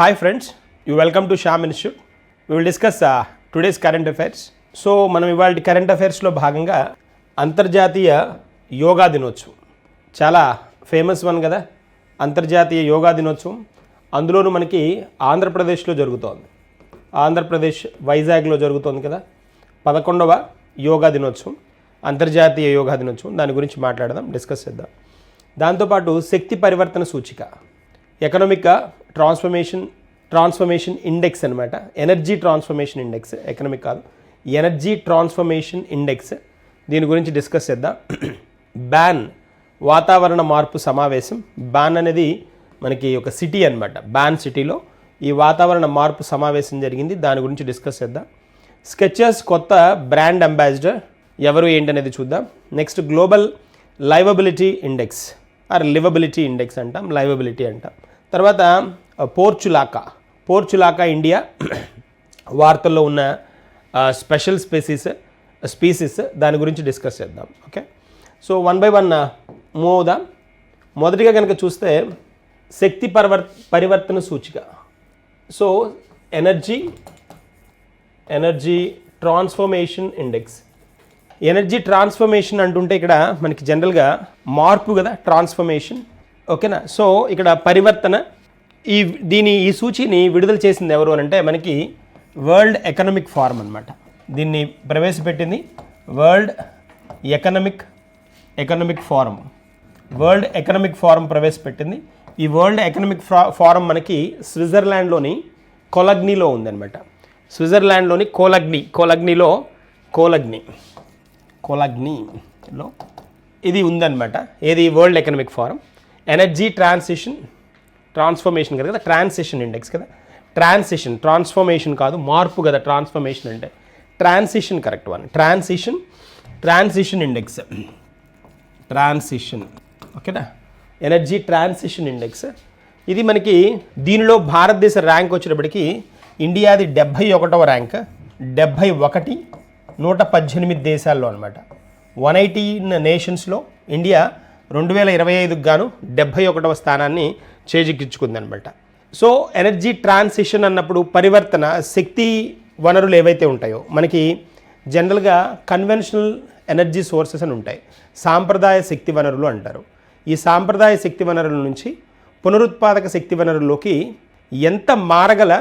Hi friends you welcome to Sham institute we will discuss today's current affairs so మనం ఇవాళ current అఫైర్స్లో భాగంగా అంతర్జాతీయ యోగా దినోత్సవం. చాలా ఫేమస్ వన్ కదా. అంతర్జాతీయ యోగా దినోత్సవం. అందులోనూ మనకి ఆంధ్రప్రదేశ్లో జరుగుతోంది. ఆంధ్రప్రదేశ్ వైజాగ్లో జరుగుతోంది కదా. పదకొండవ యోగా దినోత్సవం. అంతర్జాతీయ యోగా దినోత్సవం. దాని గురించి మాట్లాడదాం డిస్కస్ చేద్దాం. దాంతోపాటు శక్తి పరివర్తన సూచిక. ఎకనామిక్ ట్రాన్స్ఫర్మేషన్ ట్రాన్స్ఫర్మేషన్ ఇండెక్స్ అనమాట ఎనర్జీ ట్రాన్స్ఫర్మేషన్ ఇండెక్స్ ఎకనామిక్ కాదు. ఎనర్జీ ట్రాన్స్ఫర్మేషన్ ఇండెక్స్ దీని గురించి డిస్కస్ చేద్దాం. బ్యాన్ వాతావరణ మార్పు సమావేశం. బ్యాన్ అనేది మనకి ఒక సిటీ అనమాట బ్యాన్ సిటీలో ఈ వాతావరణ మార్పు సమావేశం జరిగింది. దాని గురించి డిస్కస్ చేద్దాం. స్కెచెస్ కొత్త బ్రాండ్ అంబాసిడర్ ఎవరు ఏంటనేది చూద్దాం. Next global liveability index. Or livability index అంటాం లైవబిలిటీ అంటాం. తర్వాత పోర్చులాకా. Portulaca India. వార్తల్లో ఉన్న స్పెషల్ స్పెసీస్ స్పీసీస్ దాని గురించి డిస్కస్ చేద్దాం. Okay? So one by one move మొదటిగా కనుక చూస్తే శక్తి పరివర్ పరివర్తన సూచిక. So energy energy transformation index. Energy transformation అంటుంటే ఇక్కడ మనకి జనరల్గా మార్పు కదా ట్రాన్స్ఫర్మేషన్. ఓకేనా? సో ఇక్కడ పరివర్తన ఈ దీని ఈ సూచిని విడుదల చేసింది ఎవరు అని అంటే మనకి వరల్డ్ ఎకనామిక్ ఫారం అనమాట దీన్ని ప్రవేశపెట్టింది world economic economic forum world economic forum ప్రవేశపెట్టింది. ఈ వరల్డ్ ఎకనామిక్ ఫారం మనకి స్విట్జర్లాండ్లోని కొలగ్నీలో ఉందన్నమాట. స్విట్జర్లాండ్లోని కోలగ్ని కోలగ్నిలో కోలగ్ని కోలగ్నిలో ఇది ఉందన్నమాట. ఏది? World economic forum energy transition transformation కదా కదా ట్రాన్సిషన్ ఇండెక్స్ కదా. ట్రాన్సిషన్ ట్రాన్స్ఫర్మేషన్ కాదు మార్పు కదా ట్రాన్స్ఫర్మేషన్ అంటే. Transition correct one. Transition transition index. Transition ఓకేనా? Energy transition index. ఇది మనకి దీనిలో భారతదేశ ర్యాంక్ వచ్చినప్పటికీ ఇండియాది డెబ్భై ఒకటవ ర్యాంక్. డెబ్భై ఒకటి నూట పద్దెనిమిది దేశాల్లో అనమాట వన్ ఎయిటీన్ నేషన్స్లో ఇండియా రెండు వేల ఇరవై ఐదుకు గాను డెబ్భై ఒకటవ స్థానాన్ని చేజిక్కించుకుందనమాట. సో ఎనర్జీ ట్రాన్సిషన్ అన్నప్పుడు పరివర్తన శక్తి వనరులు ఏవైతే ఉంటాయో మనకి జనరల్గా కన్వెన్షనల్ ఎనర్జీ సోర్సెస్ అని ఉంటాయి. సాంప్రదాయ శక్తి వనరులు అంటారు. ఈ సాంప్రదాయ శక్తి వనరుల నుంచి పునరుత్పాదక శక్తి వనరుల్లోకి ఎంత మారగల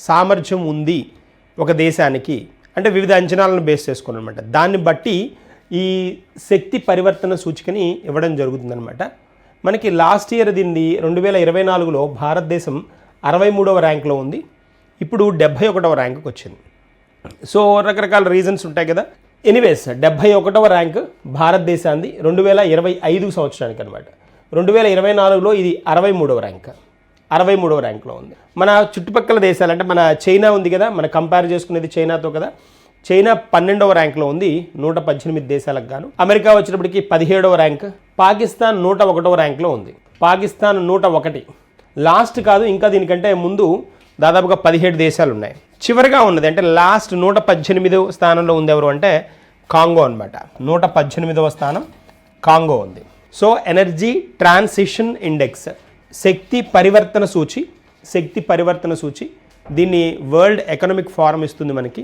సామర్థ్యం ఉంది ఒక దేశానికి అంటే వివిధ అంచనాలను బేస్ చేసుకుని అనమాట దాన్ని బట్టి ఈ శక్తి పరివర్తన సూచికని ఇవ్వడం జరుగుతుందనమాట మనకి లాస్ట్ ఇయర్ దీన్ని రెండు వేల ఇరవై నాలుగులో భారతదేశం అరవై మూడవ ర్యాంక్లో ఉంది. ఇప్పుడు డెబ్భై ఒకటవ ర్యాంకుకి వచ్చింది సో రకరకాల రీజన్స్ ఉంటాయి కదా. ఎనీవేస్ డెబ్భై ఒకటవ ర్యాంక్ భారతదేశాన్ని రెండు వేల ఇరవై ఐదు సంవత్సరానికి అనమాట రెండు వేల ఇరవై నాలుగులో ఇది అరవై మూడవ ర్యాంక్. అరవై మూడవ ర్యాంక్లో ఉంది. మన చుట్టుపక్కల దేశాలు అంటే మన చైనా ఉంది కదా. మన కంపేర్ చేసుకునేది చైనాతో కదా. చైనా పన్నెండవ ర్యాంక్లో ఉంది నూట పద్దెనిమిది దేశాలకు గాను. అమెరికా వచ్చినప్పటికి పదిహేడవ ర్యాంక్ పాకిస్తాన్ నూట ఒకటవ ర్యాంక్లో ఉంది. పాకిస్తాన్ నూట ఒకటి. లాస్ట్ కాదు ఇంకా దీనికంటే ముందు దాదాపుగా పదిహేడు దేశాలు ఉన్నాయి. చివరిగా ఉన్నది అంటే లాస్ట్ నూట పద్దెనిమిదవ స్థానంలో ఉంది ఎవరు అంటే కాంగో అనమాట నూట పద్దెనిమిదవ స్థానం కాంగో ఉంది. సో ఎనర్జీ ట్రాన్సిషన్ ఇండెక్స్ శక్తి పరివర్తన సూచి శక్తి పరివర్తన సూచి దీన్ని వరల్డ్ ఎకనామిక్ ఫారం ఇస్తుంది మనకి.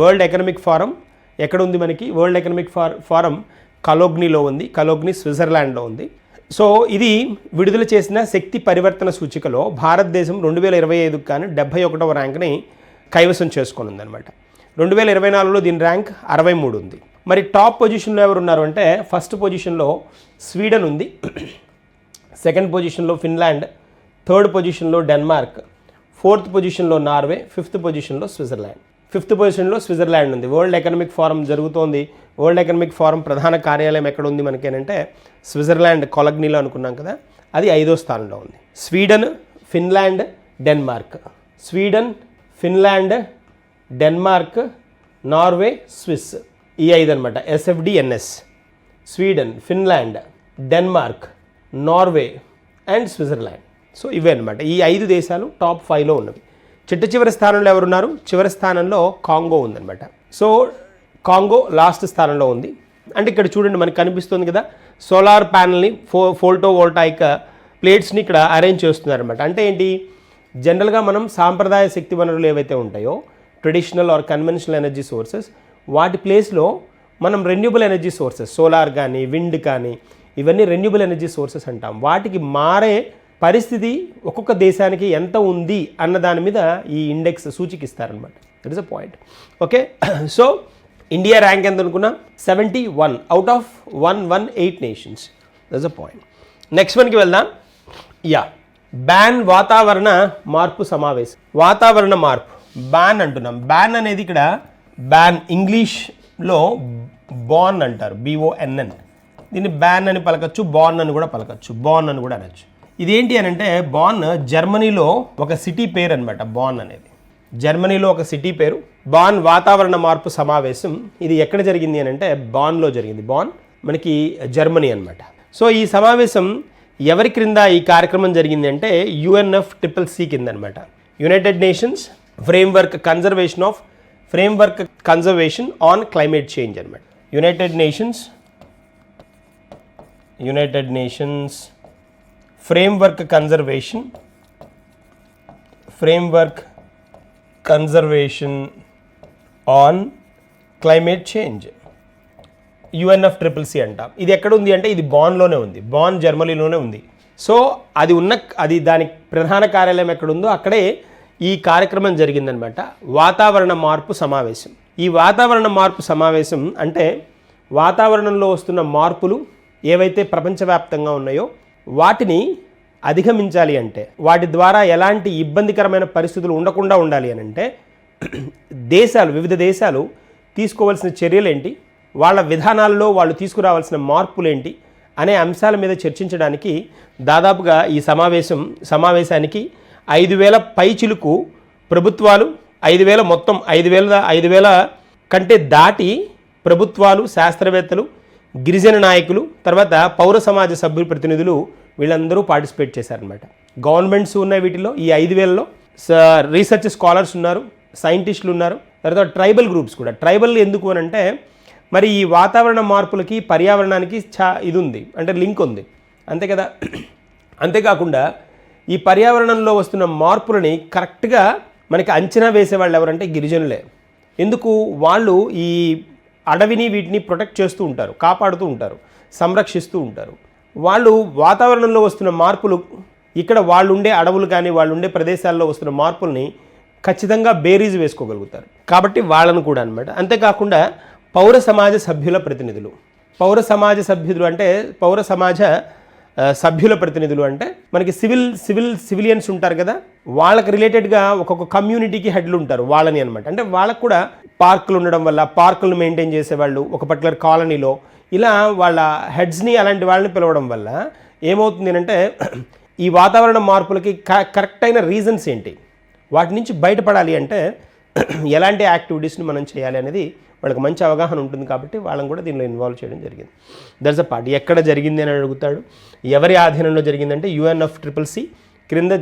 వరల్డ్ ఎకనామిక్ ఫారం ఎక్కడ ఉంది మనకి? వరల్డ్ ఎకనామిక్ ఫార్ ఫారం కలోగ్నిలో ఉంది. కలోగ్ని స్విట్జర్లాండ్లో ఉంది. సో ఇది విడుదల చేసిన శక్తి పరివర్తన సూచికలో భారతదేశం రెండు వేల ఇరవై ఐదుకు కానీ డెబ్బై ఒకటవ ర్యాంక్ని కైవసం చేసుకొని ఉందన్నమాట రెండు వేల ఇరవై నాలుగులో దీని ర్యాంక్ అరవై మూడు ఉంది. మరి టాప్ పొజిషన్లో ఎవరు ఉన్నారు అంటే ఫస్ట్ పొజిషన్లో స్వీడన్ ఉంది. సెకండ్ పొజిషన్లో ఫిన్లాండ్. థర్డ్ పొజిషన్లో డెన్మార్క్. ఫోర్త్ పొజిషన్లో నార్వే. ఫిఫ్త్ పొజిషన్లో స్విట్జర్లాండ్. ఫిఫ్త్ పొజిషన్లో స్విట్జర్లాండ్ ఉంది. వరల్డ్ ఎకనామిక్ ఫోరం జరుగుతోంది. వరల్డ్ ఎకనామిక్ ఫోరం ప్రధాన కార్యాలయం ఎక్కడ ఉంది మనకేనంటే స్విట్జర్లాండ్ కొలగ్నీలో అనుకున్నాం కదా అది ఐదో స్థానంలో ఉంది. Sweden Finland Denmark. Sweden Finland Denmark Norway Swiss. ఈ ఐదు అనమాట SFDNS. Sweden Finland Denmark Norway and Switzerland. So ఇవే అనమాట ఈ ఐదు దేశాలు టాప్ ఫైవ్లో ఉన్నవి. చిట్ట చివరి స్థానంలో ఎవరున్నారు? చివరి స్థానంలో కాంగో ఉందన్నమాట. సో కాంగో లాస్ట్ స్థానంలో ఉంది. అంటే ఇక్కడ చూడండి మనకు కనిపిస్తుంది కదా సోలార్ ప్యానల్ని ఫో ఫోల్టో వోల్టాయిక్ ప్లేట్స్ని ఇక్కడ అరేంజ్ చేస్తున్నారనమాట అంటే ఏంటి? జనరల్గా మనం సాంప్రదాయ శక్తి వనరులు ఏవైతే ఉంటాయో traditional or conventional energy sources వాటి ప్లేస్లో మనం రెన్యూబుల్ ఎనర్జీ సోర్సెస్ సోలార్ కానీ విండ్ కానీ ఇవన్నీ రెన్యూబుల్ ఎనర్జీ సోర్సెస్ అంటాం. వాటికి మారే పరిస్థితి ఒక్కొక్క దేశానికి ఎంత ఉంది అన్న దాని మీద ఈ index సూచికిస్తారనమాట that is a point okay so India rank ఎంత అనుకున్నా? Seventy one out of one one eight nations that's a point next వన్కి వెళ్దాం. యా బ్యాన్ వాతావరణ మార్పు సమావేశం. వాతావరణ మార్పు. బ్యాన్ అంటున్నాం. బ్యాన్ అనేది ఇక్కడ బ్యాన్ ఇంగ్లీష్లో బాన్ అంటారు. బిఓఎన్ఎన్ దీన్ని బ్యాన్ అని పలకచ్చు బాన్ అని కూడా పలకచ్చు బాన్ అని కూడా అనొచ్చు. ఇదేంటి అని అంటే బాన్ జర్మనీలో ఒక సిటీ పేరు అనమాట బాన్ అనేది. జర్మనీలో ఒక సిటీ పేరు బాన్ వాతావరణ మార్పు సమావేశం. ఇది ఎక్కడ జరిగింది అని అంటే బాన్లో జరిగింది. బాన్ మనకి జర్మనీ అన్నమాట. సో ఈ సమావేశం ఎవరి క్రింద ఈ కార్యక్రమం జరిగింది అంటే యుఎన్ఎఫ్ ట్రిపుల్ సి కింద అనమాట United Nations framework conservation of framework conservation on climate change అనమాట United Nations United Nations framework conservation. Framework conservation on climate change. UNF triple C అంటాం. ఇది ఎక్కడ ఉంది అంటే ఇది బాన్లోనే ఉంది. బాన్ జర్మనీలోనే ఉంది. సో అది ఉన్న అది దాని ప్రధాన కార్యాలయం ఎక్కడ ఉందో అక్కడే ఈ కార్యక్రమం జరిగిందనమాట. వాతావరణ మార్పు సమావేశం. ఈ వాతావరణ మార్పు సమావేశం అంటే వాతావరణంలో వస్తున్న మార్పులు ఏవైతే ప్రపంచవ్యాప్తంగా ఉన్నాయో వాటిని అధిగమించాలి అంటే వాటి ద్వారా ఎలాంటి ఇబ్బందికరమైన పరిస్థితులు ఉండకుండా ఉండాలి అని అంటే దేశాలు వివిధ దేశాలు తీసుకోవాల్సిన చర్యలేంటి? వాళ్ళ విధానాల్లో వాళ్ళు తీసుకురావాల్సిన మార్పులేంటి? అనే అంశాల మీద చర్చించడానికి దాదాపుగా ఈ సమావేశం సమావేశానికి ఐదు వేల పైచిలుకు ప్రభుత్వాలు ఐదు వేల మొత్తం ఐదు వేల ఐదు వేల కంటే దాటి ప్రభుత్వాలు శాస్త్రవేత్తలు గిరిజన నాయకులు తర్వాత పౌర సమాజ సభ్యుల ప్రతినిధులు వీళ్ళందరూ పార్టిసిపేట్ చేశారనమాట గవర్నమెంట్స్ ఉన్నాయి వీటిలో ఈ ఐదు వేలలో రీసెర్చ్ స్కాలర్స్ ఉన్నారు సైంటిస్టులు ఉన్నారు తర్వాత ట్రైబల్ గ్రూప్స్ కూడా. ట్రైబల్ ఎందుకు అని అంటే మరి ఈ వాతావరణ మార్పులకి పర్యావరణానికి చా ఇది ఉంది అంటే లింక్ ఉంది. అంతే కదా? అంతేకాకుండా ఈ పర్యావరణంలో వస్తున్న మార్పులని కరెక్ట్గా మనకి అంచనా వేసేవాళ్ళు ఎవరంటే గిరిజనులే. ఎందుకు? వాళ్ళు ఈ అడవిని వీటిని ప్రొటెక్ట్ చేస్తూ ఉంటారు కాపాడుతూ ఉంటారు సంరక్షిస్తూ ఉంటారు. వాళ్ళు వాతావరణంలో వస్తున్న మార్పులు ఇక్కడ వాళ్ళు ఉండే అడవులు కానీ వాళ్ళు ఉండే ప్రదేశాల్లో వస్తున్న మార్పుల్ని ఖచ్చితంగా బేరీజ్ వేసుకోగలుగుతారు. కాబట్టి వాళ్ళను కూడా అనమాట అంతేకాకుండా పౌర సమాజ సభ్యుల ప్రతినిధులు. పౌర సమాజ సభ్యులు అంటే పౌర సమాజ సభ్యుల ప్రతినిధులు అంటే మనకి సివిల్ సివిల్ సివిలియన్స్ ఉంటారు కదా వాళ్ళకి రిలేటెడ్గా ఒక్కొక్క కమ్యూనిటీకి హెడ్లు ఉంటారు వాళ్ళని అనమాట అంటే వాళ్ళకు కూడా పార్కులు ఉండడం వల్ల పార్కులను మెయింటైన్ చేసేవాళ్ళు ఒక పర్టికులర్ కాలనీలో ఇలా వాళ్ళ హెడ్స్ని అలాంటి వాళ్ళని పిలవడం వల్ల ఏమవుతుంది అంటే ఈ వాతావరణ మార్పులకి క కరెక్ట్ అయిన రీజన్స్ ఏంటి? వాటి నుంచి బయటపడాలి అంటే ఎలాంటి యాక్టివిటీస్ని మనం చేయాలి అనేది వాళ్ళకి మంచి అవగాహన ఉంటుంది కాబట్టి వాళ్ళని కూడా దీనిలో ఇన్వాల్వ్ చేయడం జరిగింది. దట్స్ అ పార్ట్ ఎక్కడ జరిగింది అని అడుగుతాడు. ఎవరి ఆధీనంలో జరిగిందంటే యుఎన్ఎఫ్ ట్రిపుల్ సి క్రింద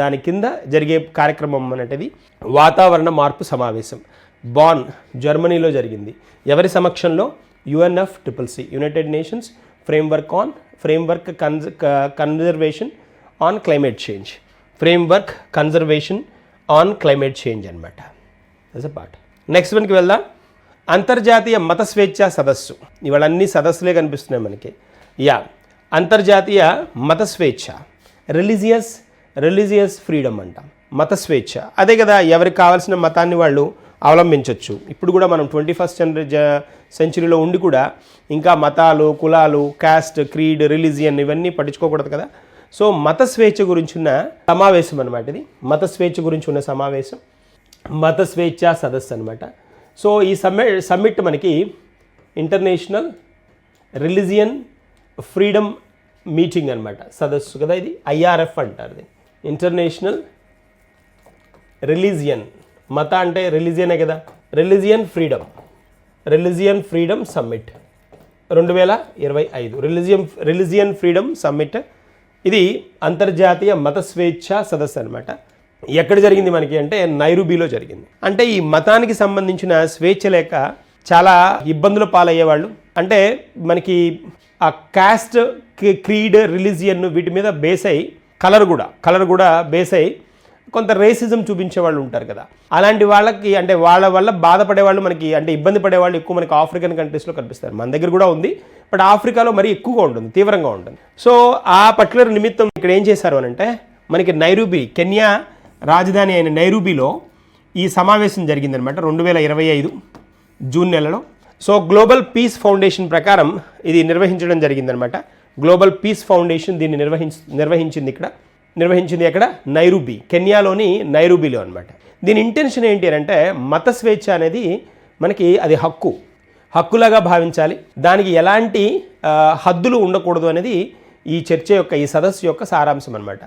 దాని కింద జరిగే కార్యక్రమం అనేటిది వాతావరణ మార్పు సమావేశం బాన్ జర్మనీలో జరిగింది. ఎవరి సమక్షంలో? UNF triple C United Nations framework on framework con conservation on climate change framework conservation on climate change అనమాట దస్ అ పార్ట్ నెక్స్ట్ వన్కి వెళ్దాం. అంతర్జాతీయ మత స్వేచ్ఛ సదస్సు. ఇవాళ అన్ని సదస్సులే కనిపిస్తున్నాయి మనకి. యా అంతర్జాతీయ మత స్వేచ్ఛ. రిలీజియస్ రిలీజియస్ ఫ్రీడమ్ అంటాం. మత స్వేచ్ఛ. అదే కదా ఎవరికి కావాల్సిన మతాన్ని వాళ్ళు అవలంబించవచ్చు ఇప్పుడు కూడా మనం ట్వంటీ ఫస్ట్ సెంచరీలో ఉండి కూడా ఇంకా మతాలు కులాలు క్యాస్ట్ క్రీడ్ రిలీజియన్ ఇవన్నీ పట్టించుకోకూడదు కదా. సో మత స్వేచ్ఛ గురించి ఉన్న సమావేశం అనమాట ఇది. మత స్వేచ్ఛ గురించి ఉన్న సమావేశం. మత స్వేచ్ఛ సదస్సు అనమాట సో ఈ సమ్మి సమ్మిట్ మనకి ఇంటర్నేషనల్ రిలీజియన్ ఫ్రీడమ్ మీటింగ్ అనమాట సదస్సు కదా ఇది? ఐఆర్ఎఫ్ అంటారు ఇది ఇంటర్నేషనల్ రిలీజియన్. మత అంటే రిలీజియనే కదా? Religion freedom. Religion freedom summit. రెండు వేల ఇరవై ఐదు. Religion religion freedom summit. ఇది అంతర్జాతీయ మత స్వేచ్ఛ సదస్సు అనమాట ఎక్కడ జరిగింది మనకి అంటే నైరుబీలో జరిగింది. అంటే ఈ మతానికి సంబంధించిన స్వేచ్ఛ లేక చాలా ఇబ్బందుల పాలయ్యేవాళ్ళు. అంటే మనకి ఆ కాస్ట్ క్రీడ్ రిలీజియన్ వీటి మీద బేస్ అయి కలర్ కూడా కలర్ కూడా బేస్ అయి కొంత రేసిజం చూపించే వాళ్ళు ఉంటారు కదా. అలాంటి వాళ్ళకి అంటే వాళ్ళ వల్ల బాధపడే వాళ్ళు మనకి అంటే ఇబ్బంది పడే వాళ్ళు ఎక్కువ మనకి ఆఫ్రికన్ కంట్రీస్లో కనిపిస్తారు. మన దగ్గర కూడా ఉంది. బట్ ఆఫ్రికాలో మరీ ఎక్కువగా ఉంటుంది తీవ్రంగా ఉంటుంది. సో ఆ పర్టికులర్ నిమిత్తం ఇక్కడ ఏం చేశారు అని అంటే మనకి నైరూబీ కెన్యా రాజధాని అయిన నైరూబీలో ఈ సమావేశం జరిగిందనమాట రెండు వేల ఇరవై ఐదు జూన్ నెలలో. సో గ్లోబల్ పీస్ ఫౌండేషన్ ప్రకారం ఇది నిర్వహించడం జరిగిందనమాట గ్లోబల్ పీస్ ఫౌండేషన్ దీన్ని నిర్వహించ నిర్వహించింది ఇక్కడ. నిర్వహించింది ఎక్కడ? నైరూబీ కెన్యాలోని నైరూబీలో అనమాట దీని ఇంటెన్షన్ ఏంటి అని అంటే మత స్వేచ్ఛ అనేది మనకి అది హక్కు. హక్కులాగా భావించాలి. దానికి ఎలాంటి హద్దులు ఉండకూడదు అనేది ఈ చర్చ యొక్క ఈ సదస్సు యొక్క సారాంశం అనమాట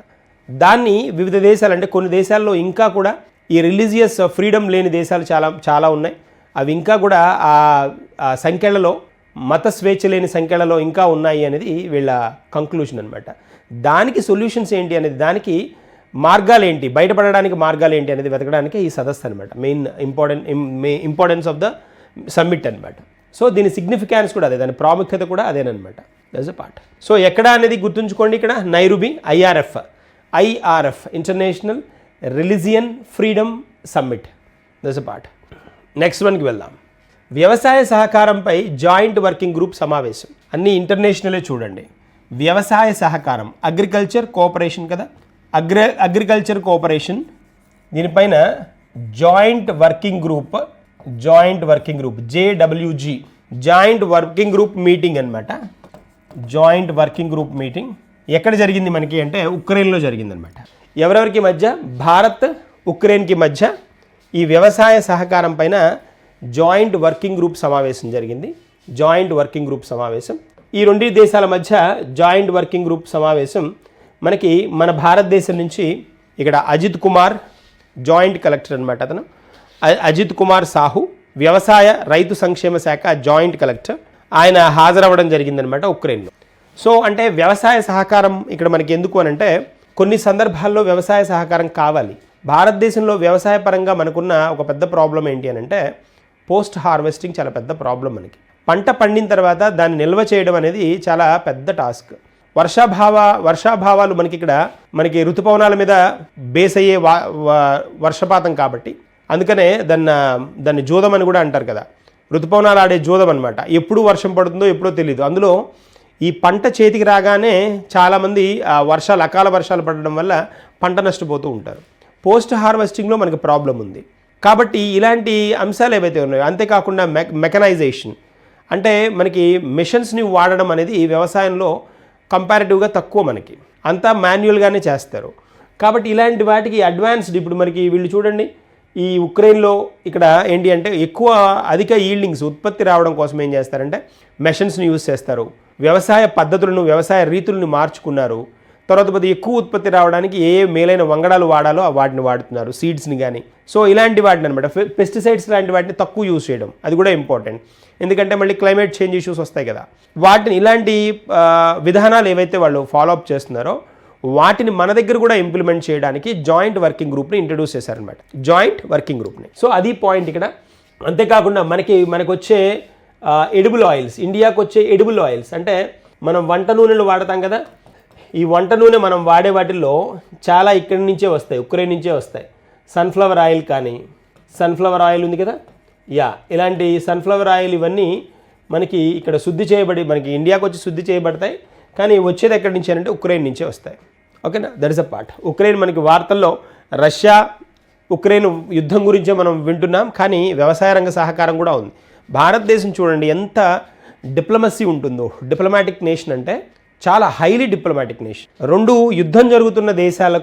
దాన్ని వివిధ దేశాలు అంటే కొన్ని దేశాల్లో ఇంకా కూడా ఈ రిలీజియస్ ఫ్రీడమ్ లేని దేశాలు చాలా చాలా ఉన్నాయి. అవి ఇంకా కూడా ఆ సంఖ్యలలో మత స్వేచ్ఛ లేని సంఖ్యలలో ఇంకా ఉన్నాయి అనేది వీళ్ళ కంక్లూషన్ అనమాట దానికి సొల్యూషన్స్ ఏంటి అనేది దానికి మార్గాలు ఏంటి బయటపడడానికి మార్గాలు ఏంటి అనేది వెతకడానికి ఈ సదస్సు అనమాట main important importance of the summit అనమాట సో దీని సిగ్నిఫికెన్స్ కూడా అదే దాని ప్రాముఖ్యత కూడా అదేనమాట దస్ అ పార్ట్ సో ఎక్కడ అనేది గుర్తుంచుకోండి ఇక్కడ? Nairobi IRF IRF international religion freedom summit that's part next వన్కి వెళ్దాం. వ్యవసాయ సహకారంపై జాయింట్ వర్కింగ్ గ్రూప్ సమావేశం. అన్నీ ఇంటర్నేషనలే చూడండి. వ్యవసాయ సహకారం అగ్రికల్చర్ కోఆపరేషన్ కదా? Agri agriculture cooperation. దీనిపైన joint working group joint working group JWG joint working group meeting అన్నమాట. Joint working group meeting. ఎక్కడ జరిగింది మనకి అంటే ఉక్రెయిన్లో జరిగిందనమాట. ఎవరెవరికి మధ్య? భారత్ ఉక్రెయిన్కి మధ్య ఈ వ్యవసాయ సహకారం పైన జాయింట్ వర్కింగ్ గ్రూప్ సమావేశం జరిగింది. జాయింట్ వర్కింగ్ గ్రూప్ సమావేశం. ఈ రెండు దేశాల మధ్య జాయింట్ వర్కింగ్ గ్రూప్ సమావేశం మనకి మన భారతదేశం నుంచి ఇక్కడ అజిత్ కుమార్ జాయింట్ కలెక్టర్ అనమాట అతను. అజిత్ కుమార్ సాహు వ్యవసాయ రైతు సంక్షేమ శాఖ జాయింట్ కలెక్టర్. ఆయన హాజరవ్వడం జరిగిందనమాట ఉక్రెయిన్లో. సో అంటే వ్యవసాయ సహకారం ఇక్కడ మనకి ఎందుకు అని అంటే కొన్ని సందర్భాల్లో వ్యవసాయ సహకారం కావాలి. భారతదేశంలో వ్యవసాయ పరంగా మనకున్న ఒక పెద్ద ప్రాబ్లం ఏంటి అని అంటే పోస్ట్ హార్వెస్టింగ్ చాలా పెద్ద ప్రాబ్లం మనకి. పంట పండిన తర్వాత దాన్ని నిల్వ చేయడం అనేది చాలా పెద్ద టాస్క్. వర్షాభావ వర్షాభావాలు మనకి ఇక్కడ మనకి ఋతుపవనాల మీద బేస్ అయ్యే వా వర్షపాతం కాబట్టి. అందుకనే దాన్ని దాన్ని జూదం అని కూడా అంటారు కదా. ఋతుపవనాలు ఆడే జూదం అనమాట ఎప్పుడు వర్షం పడుతుందో ఎప్పుడో తెలియదు అందులో ఈ పంట చేతికి రాగానే చాలామంది వర్షాలు అకాల వర్షాలు పడడం వల్ల పంట నష్టపోతూ ఉంటారు. పోస్ట్ హార్వెస్టింగ్లో మనకి ప్రాబ్లం ఉంది. కాబట్టి ఇలాంటి అంశాలు ఏవైతే ఉన్నాయో అంతేకాకుండా మె మెకనైజేషన్. అంటే మనకి మిషన్స్ని వాడడం అనేది వ్యవసాయంలో కంపారిటివ్గా తక్కువ మనకి. అంతా మాన్యువల్గానే చేస్తారు. కాబట్టి ఇలాంటి వాటికి అడ్వాన్స్డ్ ఇప్పుడు మనకి వీళ్ళు చూడండి. ఈ ఉక్రెయిన్లో ఇక్కడ ఏంటి అంటే ఎక్కువ అధిక ఈల్డింగ్స్ ఉత్పత్తి రావడం కోసం ఏం చేస్తారంటే మెషన్స్ని యూజ్ చేస్తారు. వ్యవసాయ పద్ధతులను వ్యవసాయ రీతులను మార్చుకున్నారు. తర్వాత కొద్దిగా ఎక్కువ ఉత్పత్తి రావడానికి ఏ ఏ మేలైన వంగడాలు వాడాలో ఆ వాటిని వాడుతున్నారు సీడ్స్ని కానీ సో ఇలాంటి వాటిని అనమాట పెస్టిసైడ్స్ లాంటి వాటిని తక్కువ యూజ్ చేయడం అది కూడా ఇంపార్టెంట్. ఎందుకంటే మళ్ళీ క్లైమేట్ చేంజ్ ఇష్యూస్ వస్తాయి కదా. వాటిని ఇలాంటి విధానాలు ఏవైతే వాళ్ళు ఫాలో అప్ చేస్తున్నారో వాటిని మన దగ్గర కూడా ఇంప్లిమెంట్ చేయడానికి జాయింట్ వర్కింగ్ గ్రూప్ని ఇంట్రడ్యూస్ చేశారనమాట జాయింట్ వర్కింగ్ గ్రూప్ని సో అది పాయింట్ ఇక్కడ. అంతేకాకుండా మనకి మనకు వచ్చే ఎడిబుల్ ఆయిల్స్ ఇండియాకు వచ్చే ఎడిబుల్ ఆయిల్స్. అంటే మనం వంట నూనెలు వాడతాం కదా ఈ వంట నూనె మనం వాడే వాటిల్లో చాలా ఇక్కడి నుంచే వస్తాయి ఉక్రెయిన్ నుంచే వస్తాయి. సన్ఫ్లవర్ ఆయిల్ కానీ సన్ఫ్లవర్ ఆయిల్ ఉంది కదా? యా ఇలాంటి సన్ఫ్లవర్ ఆయిల్ ఇవన్నీ మనకి ఇక్కడ శుద్ధి చేయబడి మనకి ఇండియాకు వచ్చి శుద్ధి చేయబడతాయి. కానీ వచ్చేది ఎక్కడి నుంచి అంటే ఉక్రెయిన్ నుంచే వస్తాయి. ఓకేనా? That is a part Ukraine మనకి వార్తల్లో రష్యా ఉక్రెయిన్ యుద్ధం గురించే మనం వింటున్నాం. కానీ వ్యవసాయ రంగ సహకారం కూడా ఉంది. భారతదేశం చూడండి ఎంత డిప్లొమసీ ఉంటుందో. డిప్లొమాటిక్ నేషన్ అంటే చాలా హైలీ డిప్లొమాటిక్ నేషన్. రెండు యుద్ధం జరుగుతున్న దేశాల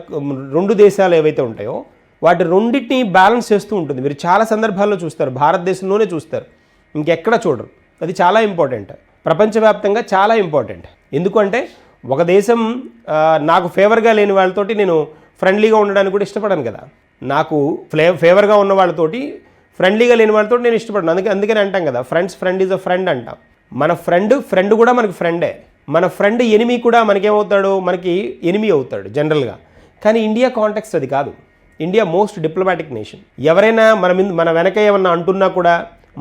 రెండు దేశాలు ఏవైతే ఉంటాయో వాటి రెండింటిని బ్యాలెన్స్ చేస్తూ ఉంటుంది. మీరు చాలా సందర్భాల్లో చూస్తారు భారతదేశంలోనే చూస్తారు. ఇంకెక్కడ చూడరు. అది చాలా ఇంపార్టెంట్. ప్రపంచవ్యాప్తంగా చాలా ఇంపార్టెంట్. ఎందుకంటే ఒక దేశం నాకు ఫేవర్గా లేని వాళ్ళతోటి నేను ఫ్రెండ్లీగా ఉండడానికి కూడా ఇష్టపడను కదా. నాకు ఫ్లే ఫేవర్గా ఉన్న వాళ్ళతోటి ఫ్రెండ్లీగా లేని వాళ్ళతో నేను ఇష్టపడను. అందుకే అందుకని అంటాం కదా friends friend is a friend అంటాం. మన ఫ్రెండ్ ఫ్రెండ్ కూడా మనకి ఫ్రెండే మన ఫ్రెండ్ ఎనిమి కూడా మనకేమవుతాడు? మనకి ఎనిమి అవుతాడు జనరల్గా కానీ ఇండియా కాంటెక్స్ట్ అది కాదు. ఇండియా మోస్ట్ డిప్లొమాటిక్ నేషన్ ఎవరైనా మన మీద మన వెనక ఏమన్నా అంటున్నా కూడా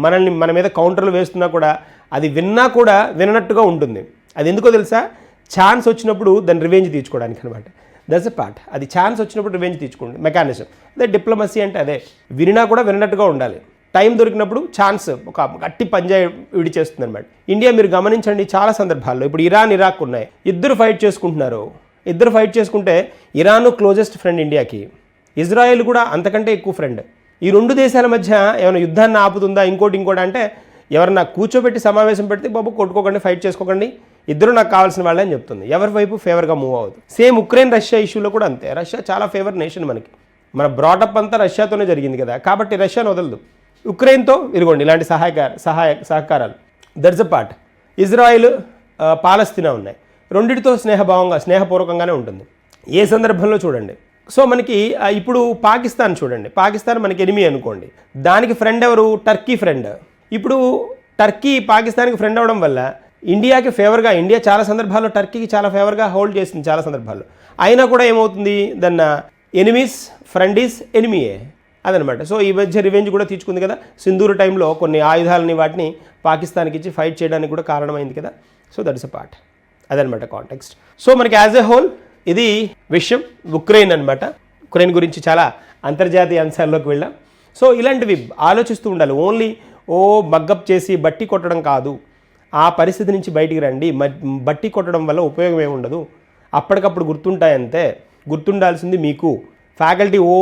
మనల్ని మన మీద కౌంటర్లు వేస్తున్నా కూడా అది విన్నా కూడా విననట్టుగా ఉంటుంది. అది ఎందుకో తెలుసా? ఛాన్స్ వచ్చినప్పుడు దాన్ని రివెంజ్ తీర్చుకోవడానికి అనమాట దట్స్ ఎ పార్ట్. అది ఛాన్స్ వచ్చినప్పుడు రివెంజ్ తీసుకోండి. మెకానిజం. అదే డిప్లొమసీ అంటే అదే వినినా కూడా వినట్టుగా ఉండాలి. టైం దొరికినప్పుడు ఛాన్స్ ఒక గట్టి పంజా విడి చేస్తుంది అనమాట ఇండియా మీరు గమనించండి చాలా సందర్భాల్లో ఇప్పుడు ఇరాన్ ఇరాక్ ఉన్నాయి. ఇద్దరు ఫైట్ చేసుకుంటున్నారు. ఇద్దరు ఫైట్ చేసుకుంటే ఇరాన్ క్లోజెస్ట్ ఫ్రెండ్ ఇండియాకి. ఇజ్రాయెల్ కూడా అంతకంటే ఎక్కువ ఫ్రెండ్. ఈ రెండు దేశాల మధ్య ఏమైనా యుద్ధాన్ని ఆపుతుందా ఇంకోటి ఇంకోటి అంటే ఎవరన్నా కూర్చోబెట్టి సమావేశం పెడితే బాబు కొట్టుకోకండి ఫైట్ చేసుకోకండి. ఇద్దరు నాకు కావాల్సిన వాళ్ళే అని చెప్తుంది. ఎవరి వైపు ఫేవర్గా మూవ్ అవ్వదు. సేమ్ ఉక్రెయిన్ రష్యా ఇష్యూలో కూడా అంతే. రష్యా చాలా ఫేవర్ నేషన్ మనకి. మన బ్రాటప్ అంతా రష్యాతోనే జరిగింది కదా. కాబట్టి రష్యాను వదలదు. ఉక్రెయిన్తో ఇదిగోండి ఇలాంటి సహాయక సహాయ సహకారాలు. That's a part Israel Palestine ఉన్నాయి. రెండిటితో స్నేహభావంగా స్నేహపూర్వకంగానే ఉంటుంది. ఏ సందర్భంలో చూడండి. సో మనకి uh, ఇప్పుడు పాకిస్తాన్ చూడండి. పాకిస్తాన్ మనకి ఎనిమి అనుకోండి. దానికి ఫ్రెండ్ ఎవరు? టర్కీ ఫ్రెండ్ ఇప్పుడు టర్కీ పాకిస్తాన్కి ఫ్రెండ్ అవడం వల్ల ఇండియాకి ఫేవర్గా ఇండియా చాలా సందర్భాల్లో టర్కీకి చాలా ఫేవర్గా హోల్డ్ చేసింది చాలా సందర్భాల్లో. అయినా కూడా ఏమవుతుంది? దన్న ఎనిమీస్ ఫ్రెండ్ ఈస్ ఎనిమీయే అదనమాట. సో ఈ మధ్య రివెంజ్ కూడా తీసుకుంది కదా. సింధూరు టైంలో కొన్ని ఆయుధాలని వాటిని పాకిస్తాన్కి ఇచ్చి ఫైట్ చేయడానికి కూడా కారణమైంది కదా. So that is a part అదనమాట కాంటెక్స్ట్ సో మనకి యాజ్ ఎ హోల్ ఇది విషయం ఉక్రెయిన్ అనమాట ఉక్రెయిన్ గురించి చాలా అంతర్జాతీయ అంశాల్లోకి వెళ్ళాం. సో ఇలాంటివి ఆలోచిస్తూ ఉండాలి. ఓన్లీ ఓ మగ్గప్ చేసి బట్టి కొట్టడం కాదు. ఆ పరిస్థితి నుంచి బయటికి రండి. బట్టి కొట్టడం వల్ల ఉపయోగం ఏమి ఉండదు. అప్పటికప్పుడు గుర్తుంటాయంతే. గుర్తుండాల్సింది మీకు. ఫ్యాకల్టీ ఓ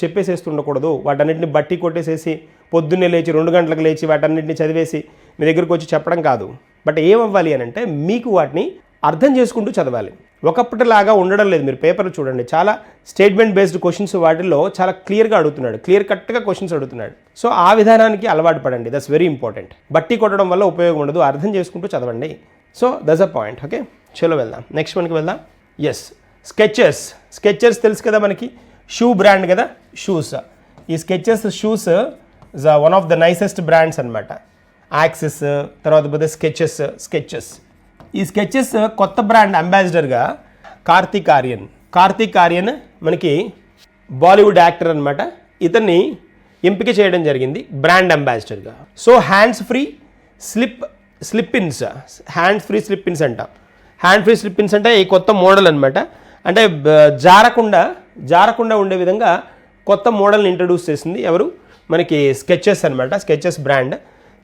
చెప్పేసేస్తూ ఉండకూడదు. వాటన్నిటిని బట్టి కొట్టేసేసి పొద్దున్నే లేచి రెండు గంటలకు లేచి వాటన్నిటిని చదివేసి మీ దగ్గరకు వచ్చి చెప్పడం కాదు. బట్ ఏమవ్వాలి అని అంటే మీకు వాటిని అర్థం చేసుకుంటూ చదవాలి. ఒకప్పటిలాగా ఉండడం లేదు. మీరు పేపర్లు చూడండి. చాలా స్టేట్మెంట్ బేస్డ్ క్వశ్చన్స్ వాటిల్లో చాలా క్లియర్గా అడుగుతున్నాడు. క్లియర్ కట్గా క్వశ్చన్స్ అడుగుతున్నాడు. సో ఆ విధానానికి అలవాటు పడండి. దట్స్ వెరీ ఇంపార్టెంట్ బట్టి కొట్టడం వల్ల ఉపయోగం ఉండదు. అర్థం చేసుకుంటూ చదవండి. So that's a point okay చలో వెళ్దాం. నెక్స్ట్ మనకి వెళ్దాం. ఎస్ స్కెచెస్ స్కెచెస్ తెలుసు కదా మనకి? షూ బ్రాండ్ కదా? షూస్ ఈ Skechers shoes one of the nicest brands అనమాట యాక్సిస్ తర్వాత పోతే స్కెచెస్ స్కెచెస్ ఈ స్కెచెస్ కొత్త బ్రాండ్ అంబాసిడర్గా కార్తీక్ ఆర్యన్. కార్తీక్ ఆర్యన్ మనకి బాలీవుడ్ యాక్టర్ అనమాట ఇతన్ని ఎంపిక చేయడం జరిగింది brand అంబాసిడర్గా. So hands free slip slip ins hands free slip ins అంట. హ్యాండ్ ఫ్రీ స్లిప్ ఇన్స్ అంటే ఈ కొత్త మోడల్ అనమాట అంటే జారకుండా జారకుండా ఉండే విధంగా కొత్త మోడల్ని ఇంట్రడ్యూస్ చేసింది ఎవరు? మనకి స్కెచెస్ అనమాట స్కెచెస్ బ్రాండ్.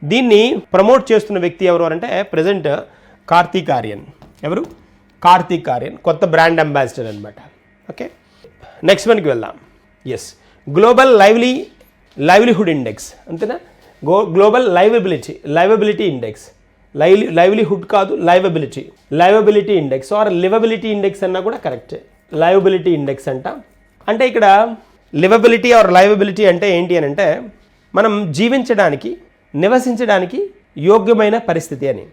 దీన్ని ప్రమోట్ చేస్తున్న వ్యక్తి ఎవరు అంటే ప్రజెంట్ కార్తీక్ ఆర్యన్ ఎవరు? కార్తీక్ ఆర్యన్ కొత్త బ్రాండ్ అంబాసిడర్ అనమాట ఓకే? నెక్స్ట్ మనకి వెళ్దాం. Yes global lively livelihood index అంతేనా? Go global liveability liveability index live livelihood కాదు liveability liveability index or livability index అన్నా కూడా కరెక్ట్ లైవబిలిటీ ఇండెక్స్ అంట. అంటే ఇక్కడ లివబిలిటీ ఆర్ లైవబిలిటీ అంటే ఏంటి అని అంటే మనం జీవించడానికి నివసించడానికి యోగ్యమైన పరిస్థితి అని.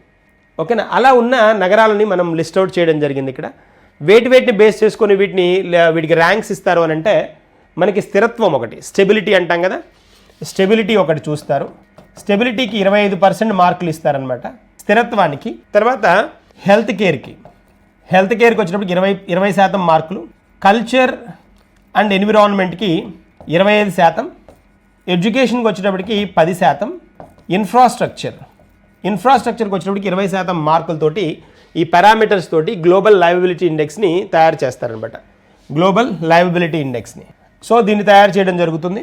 ఓకేనా? అలా ఉన్న నగరాలని మనం లిస్ట్ అవుట్ చేయడం జరిగింది ఇక్కడ. వేటి వేటిని బేస్ చేసుకొని వీటిని వీటికి ర్యాంక్స్ ఇస్తారు అని అంటే మనకి స్థిరత్వం ఒకటి స్టెబిలిటీ అంటాం కదా? స్టెబిలిటీ ఒకటి చూస్తారు. స్టెబిలిటీకి ఇరవై ఐదు పర్సెంట్ మార్కులు ఇస్తారనమాట స్థిరత్వానికి. తర్వాత హెల్త్ కేర్కి. హెల్త్ కేర్కి వచ్చినప్పుడు ఇరవై ఇరవై శాతం మార్కులు. కల్చర్ అండ్ ఎన్విరాన్మెంట్కి ఇరవై ఐదు శాతం. ఎడ్యుకేషన్కి వచ్చేటప్పటికి పది శాతం. ఇన్ఫ్రాస్ట్రక్చర్ ఇన్ఫ్రాస్ట్రక్చర్కి వచ్చినప్పటికి ఇరవై శాతం మార్కులతోటి ఈ పారామీటర్స్ తోటి గ్లోబల్ లైవబిలిటీ ఇండెక్స్ని తయారు చేస్తారనమాట గ్లోబల్ లైవబిలిటీ ఇండెక్స్ని సో దీన్ని తయారు చేయడం జరుగుతుంది.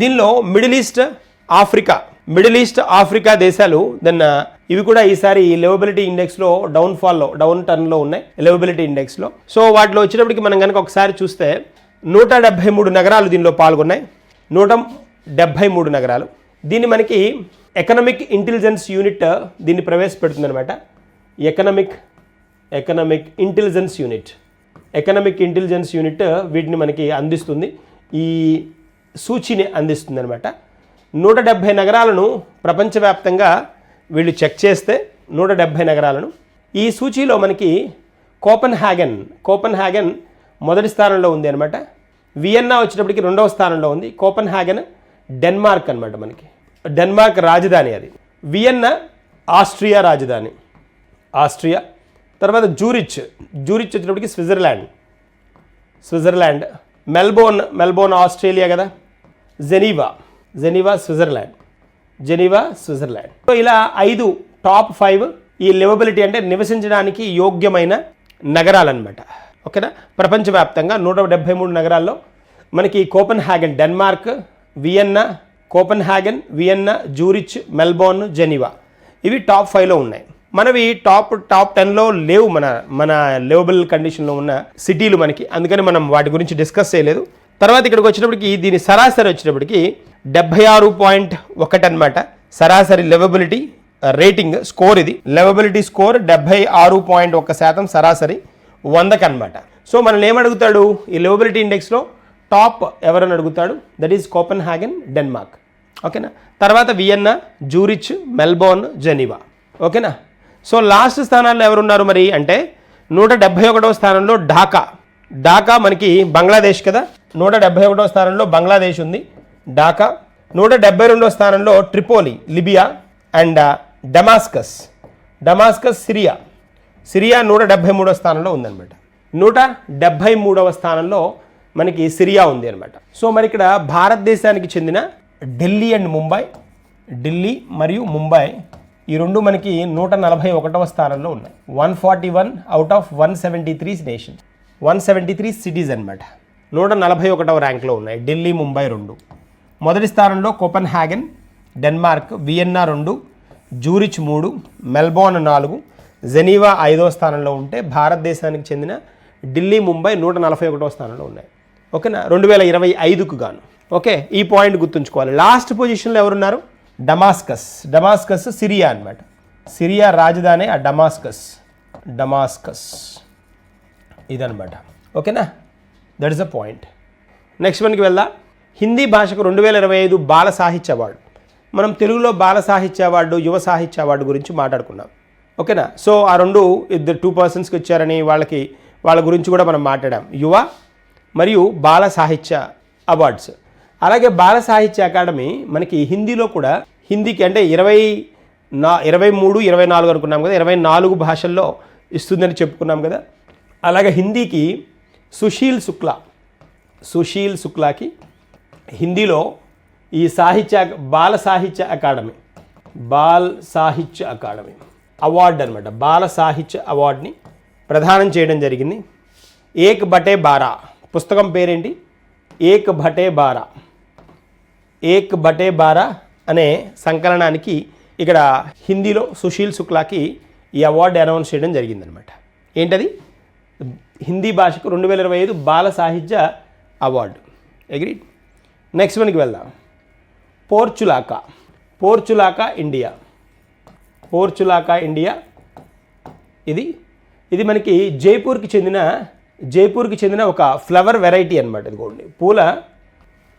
దీనిలో Middle East Africa Middle East Africa దేశాలు దెన్ uh, ఇవి కూడా ఈసారి ఈ లెవబిలిటీ ఇండెక్స్లో డౌన్ ఫాల్లో డౌన్ టర్న్లో ఉన్నాయి. లెవబిలిటీ ఇండెక్స్లో సో వాటిలో వచ్చినప్పటికి మనం కనుక ఒకసారి చూస్తే నూట డెబ్భై మూడు నగరాలు దీనిలో పాల్గొన్నాయి. నూట డెబ్భై మూడు నగరాలు. దీన్ని మనకి ఎకనమిక్ ఇంటెలిజెన్స్ యూనిట్ దీన్ని ప్రవేశపెడుతుందన్నమాట. Economic economic intelligence unit economic intelligence unit వీటిని మనకి అందిస్తుంది. ఈ సూచిని అందిస్తుంది అనమాట నూట డెబ్భై నగరాలను ప్రపంచవ్యాప్తంగా వీళ్ళు చెక్ చేస్తే నూట డెబ్భై నగరాలను. ఈ సూచీలో మనకి కోపన్ హ్యాగన్ కోపన్ హ్యాగన్ మొదటి స్థానంలో ఉంది అనమాట వియన్నా వచ్చేటప్పటికి రెండవ స్థానంలో ఉంది. కోపన్ హ్యాగన్ డెన్మార్క్ అనమాట మనకి. డెన్మార్క్ రాజధాని అది. వియన్నా ఆస్ట్రియా రాజధాని. ఆస్ట్రియా తర్వాత జూరిచ్. జూరిచ్ వచ్చినప్పటికి Switzerland. Switzerland. Melbourne Melbourne Australia కదా. Geneva. Geneva Switzerland. Geneva Switzerland. So ఇలా ఐదు టాప్ ఫైవ్ ఈ లివబిలిటీ అంటే నివసించడానికి యోగ్యమైన నగరాలన్నమాట. ఓకేనా? ప్రపంచవ్యాప్తంగా నూట డెబ్బై మూడు నగరాల్లో మనకి Copenhagen Denmark Vienna Copenhagen Vienna Zurich Melbourne Geneva. ఇవి టాప్ ఫైవ్లో ఉన్నాయి. మనవి టాప్ టాప్ టెన్లో లేవు మన మన లేవబుల్ కండిషన్లో ఉన్న సిటీలు మనకి. అందుకని మనం వాటి గురించి డిస్కస్ చేయలేదు. తర్వాత ఇక్కడికి వచ్చినప్పటికి దీని సరాసరి వచ్చినప్పటికి డెబ్బై ఆరు పాయింట్ ఒకటి అనమాట సరాసరి లెవబిలిటీ రేటింగ్ స్కోర్ ఇది. లెవబిలిటీ స్కోర్ డెబ్బై ఆరు పాయింట్ ఒక శాతం సరాసరి వందకనమాట సో మనల్ని ఏమడుగుతాడు? ఈ లెవబిలిటీ ఇండెక్స్లో టాప్ ఎవరని అడుగుతాడు? That is Copenhagen Denmark ఓకేనా తర్వాత వియన్నా జూరిచ్ మెల్బోర్న్ జెనీవా. ఓకేనా సో లాస్ట్ స్థానాల్లో ఎవరున్నారు మరి? అంటే నూట డెబ్బై ఒకటవ స్థానంలో ఢాకా. ఢాకా మనకి బంగ్లాదేశ్ కదా? నూట డెబ్బై ఒకటవ స్థానంలో బంగ్లాదేశ్ ఉంది. ఢాకా. నూట డెబ్బై రెండవ స్థానంలో Tripoli Libya and uh, Damascus. Damascus Syria. Syria నూట డెబ్బై మూడో స్థానంలో ఉందన్నమాట. నూట డెబ్బై మూడవ స్థానంలో మనకి సిరియా ఉంది అనమాట సో మరి ఇక్కడ భారతదేశానికి చెందిన ఢిల్లీ అండ్ ముంబై ఢిల్లీ మరియు ముంబై ఈ రెండు మనకి నూట నలభై ఒకటవ స్థానంలో ఉన్నాయి. One forty one out of one seventy three nation one seventy three cities అనమాట నూట నలభై ఒకటవ ర్యాంక్లో ఉన్నాయి. ఢిల్లీ ముంబై రెండు. మొదటి స్థానంలో కోపెన్ హ్యాగన్ డెన్మార్క్ వియన్నా రెండు జూరిచ్ మూడు మెల్బోర్న్ నాలుగు జెనీవా ఐదవ స్థానంలో ఉంటే భారతదేశానికి చెందిన ఢిల్లీ ముంబై నూట నలభై ఒకటవ స్థానంలో ఉన్నాయి. ఓకేనా? రెండు వేల ఇరవై ఐదుకు గాను. ఓకే ఈ పాయింట్ గుర్తుంచుకోవాలి. లాస్ట్ పొజిషన్లో ఎవరున్నారు? డమాస్కస్. డమాస్కస్ సిరియా అనమాట సిరియా రాజధాని ఆ డమాస్కస్. డమాస్కస్. ఇదనమాట ఓకేనా? That is a point. Next వన్కి వెళ్దా. హిందీ భాషకు రెండు వేల ఇరవై ఐదు బాల సాహిత్య అవార్డు. మనం తెలుగులో బాల సాహిత్య అవార్డు యువ సాహిత్య అవార్డు గురించి మాట్లాడుకున్నాం. ఓకేనా? సో ఆ రెండు ఇద్దరు టూ పర్సన్స్కి వచ్చారని వాళ్ళకి వాళ్ళ గురించి కూడా మనం మాట్లాడాం. యువ మరియు బాల సాహిత్య అవార్డ్స్. అలాగే బాల సాహిత్య అకాడమీ మనకి హిందీలో కూడా హిందీకి అంటే ఇరవై నా ఇరవై మూడు ఇరవై నాలుగు అనుకున్నాం కదా ఇరవై నాలుగు భాషల్లో ఇస్తుందని చెప్పుకున్నాం కదా. అలాగే హిందీకి సుశీల్ శుక్లా సుశీల్ శుక్లాకి హిందీలో ఈ సాహిత్య బాల సాహిత్య అకాడమీ బాల్ సాహిత్య అకాడమీ అవార్డు అనమాట బాల సాహిత్య అవార్డుని ప్రదానం చేయడం జరిగింది. ఏక్ బటే బారా. పుస్తకం పేరేంటి? ఏక్ భటే బారా. ఏక్ భటే బారా అనే సంకలనానికి ఇక్కడ హిందీలో సుశీల్ శుక్లాకి ఈ అవార్డు అనౌన్స్ చేయడం జరిగిందనమాట. ఏంటది? హిందీ భాషకు రెండు వేల ఇరవై ఐదు బాల సాహిత్య అవార్డు. అగ్రీ నెక్స్ట్ వన్కి వెళ్దాం. Portulaca. Portulaca India. Portulaca India. ఇది ఇది మనకి జైపూర్కి చెందిన జైపూర్కి చెందిన ఒక ఫ్లవర్ వెరైటీ అనమాట ఇదిగోండి. పూల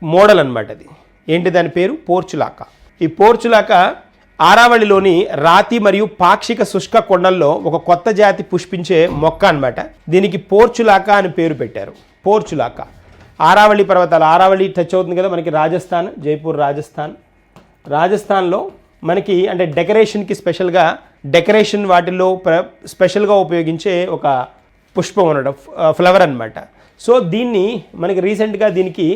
మోడల్ అనమాట అది. ఏంటి దాని పేరు? పోర్చులాకా. ఈ పోర్చులాకా ఆరావళిలోని రాతి మరియు పాక్షిక శుష్క కొండల్లో ఒక కొత్త జాతి పుష్పించే మొక్క అన్నమాట. దీనికి పోర్చులాకా అని పేరు పెట్టారు. పోర్చులాకా. ఆరావళి పర్వతాలు. ఆరావళి టచ్ అవుతుంది కదా మనకి రాజస్థాన్ జైపూర్ రాజస్థాన్. రాజస్థాన్లో మనకి అంటే డెకరేషన్కి స్పెషల్గా డెకరేషన్ వాటిల్లో ప్ర స్పెషల్గా ఉపయోగించే ఒక పుష్పం అనడం ఫ్లవర్ అన్నమాట. సో దీన్ని మనకి రీసెంట్గా దీనికి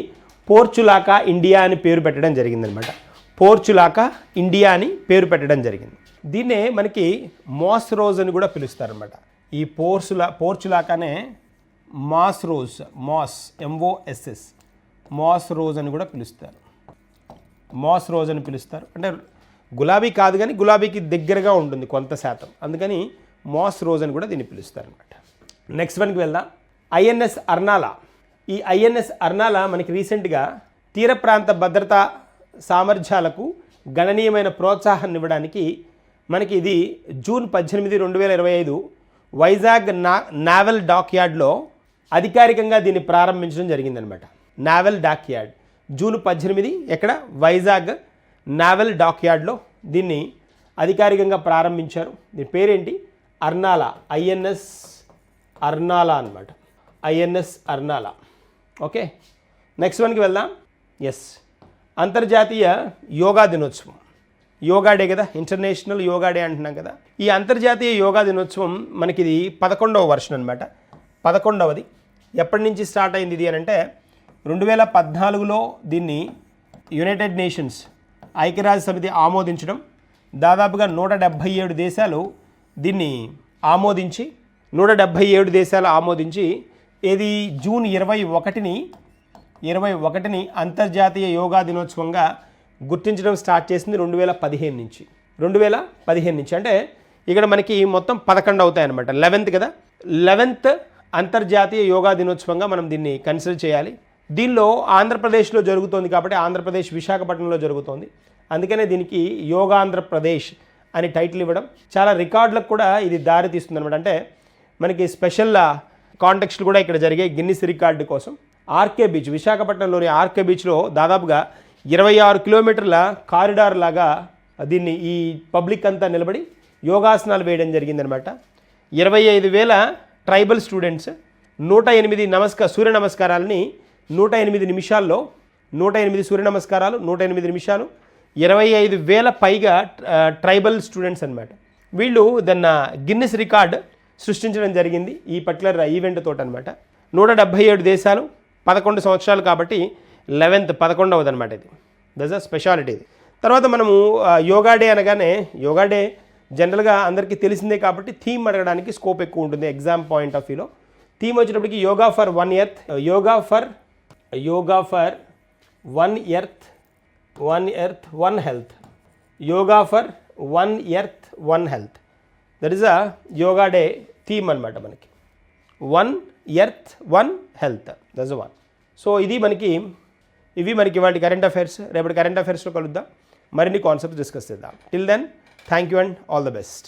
పోర్చులాకా ఇండియా అని పేరు పెట్టడం జరిగిందనమాట పోర్చులాకా ఇండియా అని పేరు పెట్టడం జరిగింది. దీన్నే మనకి మాస్ రోజ్ అని కూడా పిలుస్తారనమాట ఈ పోర్చులా పోర్చులాకానే moss rose moss M O S S moss rose అని కూడా పిలుస్తారు. మాస్ రోజ్ అని పిలుస్తారు. అంటే గులాబీ కాదు కానీ గులాబీకి దగ్గరగా ఉంటుంది కొంత శాతం. అందుకని మాస్ రోజ్ అని కూడా దీన్ని పిలుస్తారు అనమాట నెక్స్ట్ వన్కి వెళ్దాం. ఐఎన్ఎస్ అర్నాల ఈ ఐఎన్ఎస్ అర్నాల మనకి రీసెంట్గా తీర ప్రాంత భద్రతా సామర్థ్యాలకు గణనీయమైన ప్రోత్సాహాన్ని ఇవ్వడానికి మనకి ఇది జూన్ పద్దెనిమిది రెండు వేల ఇరవై ఐదు వైజాగ్ నా నావెల్ డాక్ యార్డ్లో అధికారికంగా దీన్ని ప్రారంభించడం జరిగిందనమాట. నావెల్ డాక్ యార్డ్ జూన్ పద్దెనిమిది ఎక్కడ? వైజాగ్ నావెల్ డాక్ యార్డ్లో దీన్ని అధికారికంగా ప్రారంభించారు. దీని పేరేంటి? అర్నాల ఐఎన్ఎస్ అర్నాలా అనమాట ఐఎన్ఎస్ అర్నాలా. ఓకే? నెక్స్ట్ వన్కి వెళ్దాం. ఎస్ అంతర్జాతీయ యోగా దినోత్సవం. యోగా డే కదా? ఇంటర్నేషనల్ యోగా డే అంటున్నాం కదా? ఈ అంతర్జాతీయ యోగా దినోత్సవం మనకి ఇది పదకొండవ వర్షన్ అనమాట పదకొండవది. ఎప్పటి నుంచి స్టార్ట్ అయింది ఇది అని అంటే రెండు వేల పద్నాలుగులో దీన్ని యునైటెడ్ నేషన్స్ ఐక్యరాజ్య సమితి ఆమోదించడం దాదాపుగా నూట డెబ్భై ఏడు దేశాలు దీన్ని ఆమోదించి నూట డెబ్భై ఏడు దేశాలు ఆమోదించి ఇది జూన్ ఇరవై ఒకటిని ఇరవై ఒకటిని అంతర్జాతీయ యోగా దినోత్సవంగా గుర్తించడం స్టార్ట్ చేసింది రెండు వేల పదిహేను నుంచి. రెండు వేల పదిహేను నుంచి. అంటే ఇక్కడ మనకి మొత్తం పదకొండు అవుతాయి అనమాట లెవెన్త్ కదా? లెవెన్త్ అంతర్జాతీయ యోగా దినోత్సవంగా మనం దీన్ని కన్సిడర్ చేయాలి. దీనిలో ఆంధ్రప్రదేశ్లో జరుగుతోంది కాబట్టి ఆంధ్రప్రదేశ్ విశాఖపట్నంలో జరుగుతోంది. అందుకనే దీనికి యోగాంధ్రప్రదేశ్ అని టైటిల్ ఇవ్వడం. చాలా రికార్డులకు కూడా ఇది దారి తీస్తుంది అనమాట అంటే మనకి స్పెషల్ కాంటెక్స్ట్లు కూడా ఇక్కడ జరిగే గిన్నిస్ రికార్డు కోసం. ఆర్కే బీచ్ విశాఖపట్నంలోని ఆర్కే బీచ్లో దాదాపుగా ఇరవై ఆరు కిలోమీటర్ల కారిడార్ లాగా దీన్ని ఈ పబ్లిక్ అంతా నిలబడి యోగాసనాలు వేయడం జరిగిందనమాట ఇరవై ఐదు వేల ట్రైబల్ స్టూడెంట్స్ నూట ఎనిమిది నమస్కార సూర్య నమస్కారాలని నూట ఎనిమిది నిమిషాల్లో నూట ఎనిమిది సూర్య నమస్కారాలు నూట ఎనిమిది నిమిషాలు ఇరవై ఐదు వేల పైగా ట్రైబల్ స్టూడెంట్స్ అనమాట వీళ్ళు దన్న గిన్నెస్ రికార్డ్ సృష్టించడం జరిగింది ఈ పర్టికులర్ ఈవెంట్ తోట అనమాట నూట డెబ్భై ఏడు దేశాలు పదకొండు సంవత్సరాలు కాబట్టి లెవెన్త్ పదకొండవది అనమాట ఇది. దస్ అ స్పెషాలిటీ ఇది. తర్వాత మనము యోగా డే అనగానే యోగా డే జనరల్గా అందరికీ తెలిసిందే కాబట్టి థీమ్ అడగడానికి స్కోప్ ఎక్కువ ఉంటుంది ఎగ్జామ్ పాయింట్ ఆఫ్ వ్యూలో. థీమ్ వచ్చేటప్పటికి yoga for one earth yoga for yoga for one earth one earth one health. Yoga for one earth one health. That is a yoga day theme అనమాట మనకి. One earth one health thus one so ఇది మనకి ఇవి మనకి వాటి current affairs రేపటి current అఫైర్స్లో కలుద్దాం. మరిన్ని కాన్సెప్ట్స్ డిస్కస్ చేద్దాం. Till then thank you and all the best